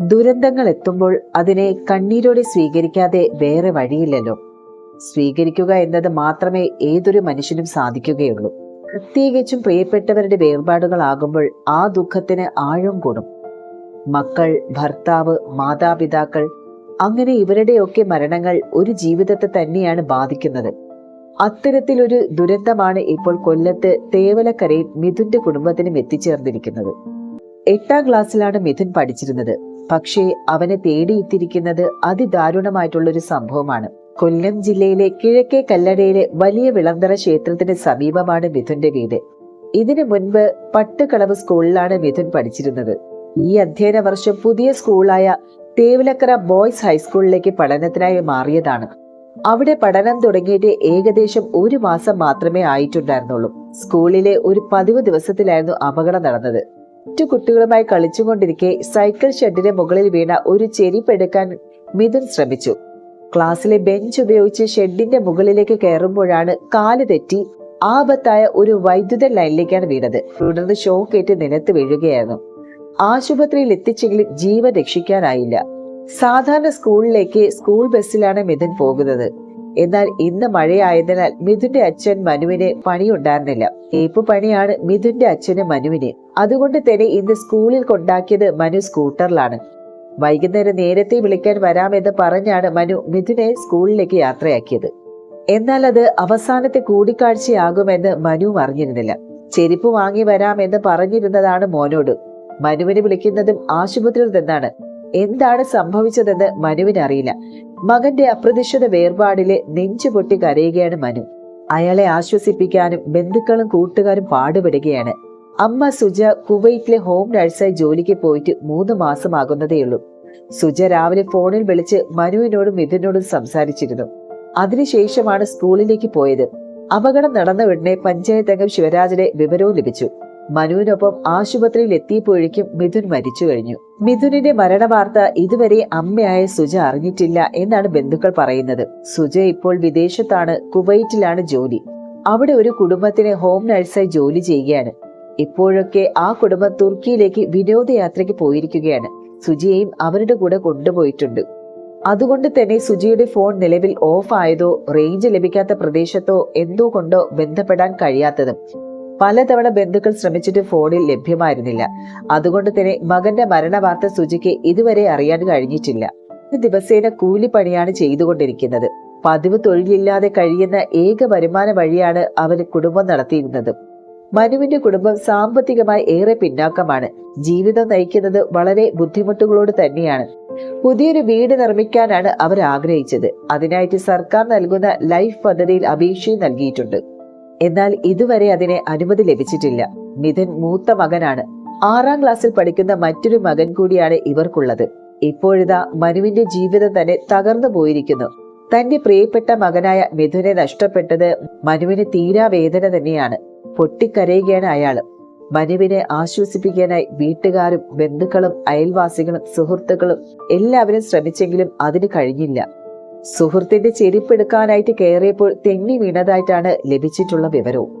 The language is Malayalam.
ദുരന്തങ്ങൾ എത്തുമ്പോൾ അതിനെ കണ്ണീരോടെ സ്വീകരിക്കാതെ വേറെ വഴിയില്ലല്ലോ. സ്വീകരിക്കുക എന്നത് മാത്രമേ ഏതൊരു മനുഷ്യനും സാധിക്കുകയുള്ളൂ. പ്രത്യേകിച്ചും പ്രിയപ്പെട്ടവരുടെ വേർപാടുകളാകുമ്പോൾ ആ ദുഃഖത്തിന് ആഴം കൂടും. മക്കൾ ഭർത്താവ് മാതാപിതാക്കൾ അങ്ങനെ ഇവരുടെയൊക്കെ മരണങ്ങൾ ഒരു ജീവിതത്തെ തന്നെയാണ് ബാധിക്കുന്നത്. അത്തരത്തിലൊരു ദുരന്തമാണ് ഇപ്പോൾ കൊല്ലത്ത് തേവലക്കരയിൽ മിഥുന്റെ കുടുംബത്തിനും എത്തിച്ചേർന്നിരിക്കുന്നത്. എട്ടാം ക്ലാസ്സിലാണ് മിഥുൻ പഠിച്ചിരുന്നത്. പക്ഷേ അവനെ തേടിയെത്തിയിരിക്കുന്നത് അതിദാരുണമായിട്ടുള്ളൊരു സംഭവമാണ്. കൊല്ലം ജില്ലയിലെ കിഴക്കേ കല്ലടയിലെ വലിയ വിളന്തറ ക്ഷേത്രത്തിന് സമീപമാണ് മിഥുന്റെ വീട്. ഇതിനു മുൻപ് പട്ടുകളവ് സ്കൂളിലാണ് മിഥുൻ പഠിച്ചിരുന്നത്. ഈ അധ്യയന വർഷം പുതിയ സ്കൂളായ തേവലക്കര ബോയ്സ് ഹൈസ്കൂളിലേക്ക് പഠനത്തിനായി മാറിയതാണ്. അവിടെ പഠനം തുടങ്ങിയിട്ട് ഏകദേശം ഒരു മാസം മാത്രമേ ആയിട്ടുണ്ടായിരുന്നുള്ളൂ. സ്കൂളിലെ ഒരു പതിവ് ദിവസത്തിലായിരുന്നു അപകടം നടന്നത്. മറ്റു കുട്ടികളുമായി കളിച്ചുകൊണ്ടിരിക്കെ സൈക്കിൾ ഷെഡിന്റെ മുകളിൽ വീണ ഒരു ചെരിപ്പെടുക്കാൻ മിഥുൻ ശ്രമിച്ചു. ക്ലാസ്സിലെ ബെഞ്ച് ഉപയോഗിച്ച് ഷെഡിന്റെ മുകളിലേക്ക് കയറുമ്പോഴാണ് കാൽ തെറ്റി ആപത്തായ ഒരു വൈദ്യുത ലൈനിലേക്കാണ് വീണത്. തുടർന്ന് ഷോക്കേറ്റ് നിലത്ത് വീഴുകയായിരുന്നു. ആശുപത്രിയിൽ എത്തിച്ചെങ്കിലും ജീവൻ രക്ഷിക്കാനായില്ല. സാധാരണ സ്കൂളിലേക്ക് സ്കൂൾ ബസ്സിലാണ് മിഥുൻ പോകുന്നത്. എന്നാൽ ഇന്ന് മഴയായതിനാൽ മിഥുന്റെ അച്ഛൻ മനുവിന് പണിയുണ്ടായിരുന്നില്ല. ഏപ്പ് പണിയാണ് മിഥുന്റെ അച്ഛന് മനുവിന്. അതുകൊണ്ട് തന്നെ ഇന്ന് സ്കൂളിൽ കൊണ്ടാക്കിയത് മനു സ്കൂട്ടറിലാണ്. വൈകുന്നേരം നേരത്തെ വിളിക്കാൻ വരാമെന്ന് പറഞ്ഞാണ് മനു മിഥുനെ സ്കൂളിലേക്ക് യാത്രയാക്കിയത്. എന്നാൽ അത് അവസാനത്തെ കൂടിക്കാഴ്ചയാകുമെന്ന് മനു അറിഞ്ഞിരുന്നില്ല. ചെരുപ്പ് വാങ്ങി വരാമെന്ന് പറഞ്ഞിരുന്നതാണ് മോനോട്. മനുവിനെ വിളിക്കുന്നതും ആശുപത്രിയിൽ നിന്നാണ്. എന്താണ് സംഭവിച്ചതെന്ന് മനുവിന് അറിയില്ല. മകന്റെ അപ്രതീക്ഷിത വേർപാടിലെ നെഞ്ചു പൊട്ടി കരയുകയാണ് മനു. അയാളെ ആശ്വസിപ്പിക്കാനും ബന്ധുക്കളും കൂട്ടുകാരും പാടുപെടുകയാണ്. അമ്മ സുജ കുവൈറ്റിലെ ഹോം നഴ്സായി ജോലിക്ക് പോയിട്ട് മൂന്ന് മാസമാകുന്നതേയുള്ളൂ. സുജ രാവിലെ ഫോണിൽ വിളിച്ച് മനുവിനോടും മിഥുനോടും സംസാരിച്ചിരുന്നു. അതിനുശേഷമാണ് സ്കൂളിലേക്ക് പോയത്. അപകടം നടന്ന ഉടനെ പഞ്ചായത്തംഗം ശിവരാജനെ വിവരവും ലഭിച്ചു. മനുവിനൊപ്പം ആശുപത്രിയിൽ എത്തിയപ്പോഴേക്കും മിഥുൻ മരിച്ചു കഴിഞ്ഞു. മിഥുനിന്റെ മരണവാർത്ത ഇതുവരെ അമ്മയായ സുജ അറിഞ്ഞിട്ടില്ല എന്നാണ് ബന്ധുക്കൾ പറയുന്നത്. സുജ ഇപ്പോൾ വിദേശത്താണ് കുവൈറ്റിലാണ് ജോലി. അവിടെ ഒരു കുടുംബത്തിന് ഹോം നഴ്സായി ജോലി ചെയ്യുകയാണ്. ഇപ്പോഴൊക്കെ ആ കുടുംബം തുർക്കിയിലേക്ക് വിനോദയാത്രയ്ക്ക് പോയിരിക്കുകയാണ്. സുജിയെയും അവരുടെ കൂടെ കൊണ്ടുപോയിട്ടുണ്ട്. അതുകൊണ്ട് തന്നെ സുജിയുടെ ഫോൺ നിലവിൽ ഓഫ് ആയതോ റേഞ്ച് ലഭിക്കാത്ത പ്രദേശത്തോ എന്തോ കൊണ്ടോ ബന്ധപ്പെടാൻ കഴിയാത്തതും. പലതവണ ബന്ധുക്കൾ ശ്രമിച്ചിട്ട് ഫോണിൽ ലഭ്യമായിരുന്നില്ല. അതുകൊണ്ട് തന്നെ മകന്റെ മരണവാർത്ത സുജിക്ക് ഇതുവരെ അറിയാൻ കഴിഞ്ഞിട്ടില്ല. ദിവസേന കൂലിപ്പണിയാണ് ചെയ്തുകൊണ്ടിരിക്കുന്നത്. പതിവ് തൊഴിലില്ലാതെ കഴിയുന്ന ഏക വരുമാന വഴിയാണ് അവന് കുടുംബം നടത്തിയിരുന്നത്. മനുവിന്റെ കുടുംബം സാമ്പത്തികമായി ഏറെ പിന്നാക്കമാണ്. ജീവിതം നയിക്കുന്നത് വളരെ ബുദ്ധിമുട്ടുകളോട് തന്നെയാണ്. പുതിയൊരു വീട് നിർമ്മിക്കാനാണ് അവർ ആഗ്രഹിച്ചത്. അതിനായിട്ട് സർക്കാർ നൽകുന്ന ലൈഫ് പദ്ധതിയിൽ അപേക്ഷയും നൽകിയിട്ടുണ്ട്. എന്നാൽ ഇതുവരെ അതിന് അനുമതി ലഭിച്ചിട്ടില്ല. മിഥുൻ മൂത്ത മകനാണ്. ആറാം ക്ലാസ്സിൽ പഠിക്കുന്ന മറ്റൊരു മകൻ കൂടിയാണ് ഇവർക്കുള്ളത്. ഇപ്പോഴിതാ മനുവിന്റെ ജീവിതം തന്നെ തകർന്നു പോയിരിക്കുന്നു. തന്റെ പ്രിയപ്പെട്ട മകനായ മിഥുനെ നഷ്ടപ്പെട്ടത് മനുവിന് തീരാ വേദന തന്നെയാണ്. പൊട്ടിക്കരയുകയാണ് അയാൾ മനുവിനെ ആശ്വസിപ്പിക്കാനായി വീട്ടുകാരും ബന്ധുക്കളും അയൽവാസികളും സുഹൃത്തുക്കളും എല്ലാവരും ശ്രമിച്ചെങ്കിലും അതിന് കഴിഞ്ഞില്ല. സുഹൃത്തിന്റെ ചെരിപ്പെടുക്കാനായിട്ട് കയറിയപ്പോൾ തെന്നി വീണതായിട്ടാണ് ലഭിച്ചിട്ടുള്ള വിവരവും.